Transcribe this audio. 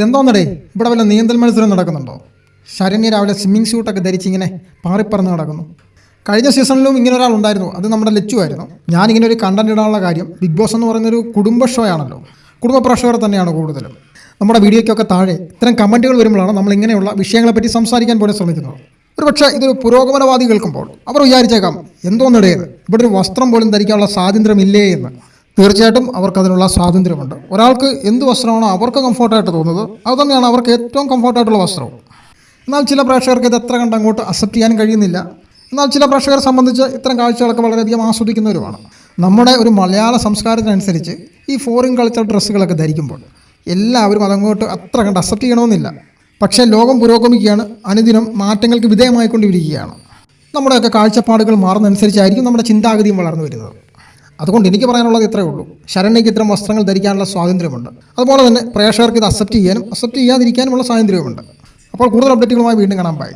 ഇതെന്തോന്നടേ? ഇവിടെ വല്ല നീന്തൽ മത്സരം നടക്കുന്നുണ്ടോ? ശരണ്യ രാവിലെ സ്വിമ്മിംഗ് സ്യൂട്ടൊക്കെ ധരിച്ച് ഇങ്ങനെ പാറിപ്പറന്ന് നടക്കുന്നു. കഴിഞ്ഞ സീസണിലും ഇങ്ങനെ ഒരാൾ ഉണ്ടായിരുന്നു. അത് നമ്മുടെ ലച്ചു ആയിരുന്നു. ഞാനിങ്ങനെ ഒരു കണ്ടന്റ് ഇടാനുള്ള കാര്യം ബിഗ് ബോസ് എന്ന് പറയുന്നൊരു കുടുംബ ഷോ ആണല്ലോ. കുടുംബ പ്രേക്ഷകർ തന്നെയാണ് കൂടുതലും. നമ്മുടെ വീഡിയോയ്ക്കൊക്കെ താഴെ ഇത്തരം കമന്റുകൾ വരുമ്പോഴാണ് നമ്മൾ ഇങ്ങനെയുള്ള വിഷയങ്ങളെപ്പറ്റി സംസാരിക്കാൻ പോലും ശ്രമിക്കുന്നത്. ഒരു പക്ഷേ ഇതൊരു പുരോഗമനവാദി കേൾക്കുമ്പോൾ അവർ വിചാരിച്ചേക്കാം എന്തോന്നിടയത് ഇവിടെ ഒരു വസ്ത്രം പോലും ധരിക്കാനുള്ള സ്വാതന്ത്ര്യമില്ലേ എന്ന്. തീർച്ചയായിട്ടും അവർക്ക് അതിനുള്ള സ്വാതന്ത്ര്യമുണ്ട്. ഒരാൾക്ക് എന്ത് വസ്ത്രമാണോ അവർക്ക് കംഫർട്ടായിട്ട് തോന്നുന്നത് അത് തന്നെയാണ് അവർക്ക് ഏറ്റവും കംഫർട്ടായിട്ടുള്ള വസ്ത്രവും. എന്നാൽ ചില പ്രേക്ഷകർക്ക് ഇത് എത്ര കണ്ട് അങ്ങോട്ട് അക്സെപ്റ്റ് ചെയ്യാൻ കഴിയുന്നില്ല. എന്നാൽ ചില പ്രേക്ഷകരെ സംബന്ധിച്ച് ഇത്തരം കാഴ്ചകളൊക്കെ വളരെയധികം ആസ്വദിക്കുന്നവരുമാണ്. നമ്മുടെ ഒരു മലയാള സംസ്കാരത്തിനനുസരിച്ച് ഈ ഫോറിൻ കൾച്ചർ ഡ്രസ്സുകളൊക്കെ ധരിക്കുമ്പോൾ എല്ലാവരും അതങ്ങോട്ട് അത്ര കണ്ട് അക്സെപ്റ്റ് ചെയ്യണമെന്നില്ല. പക്ഷേ ലോകം പുരോഗമിക്കുകയാണ് അനുദിനം മാറ്റങ്ങൾക്ക് വിധേയമായിക്കൊണ്ടിരിക്കുകയാണ്. നമ്മുടെയൊക്കെ കാഴ്ചപ്പാടുകൾ മാറുന്നതനുസരിച്ചായിരിക്കും നമ്മുടെ ചിന്താഗതിയും വളർന്നു വരുന്നത്. അതുകൊണ്ട് എനിക്ക് പറയാനുള്ളത് ഇത്രയേ ഉള്ളൂ. ശരണ്യയ്ക്ക് ഇത്തരം വസ്ത്രങ്ങൾ ധരിക്കാനുള്ള സ്വാതന്ത്ര്യമുണ്ട്. അതുപോലെ തന്നെ പ്രേക്ഷകർക്ക് ഇത് അക്സെപ്റ്റ് ചെയ്യാനും അക്സെപ്റ്റ് ചെയ്യാതിരിക്കാനുമുള്ള സ്വാതന്ത്ര്യമുണ്ട് അപ്പോൾ കൂടുതൽ അപ്ഡേറ്റുകളുമായി വീണ്ടും കാണാൻ ബൈ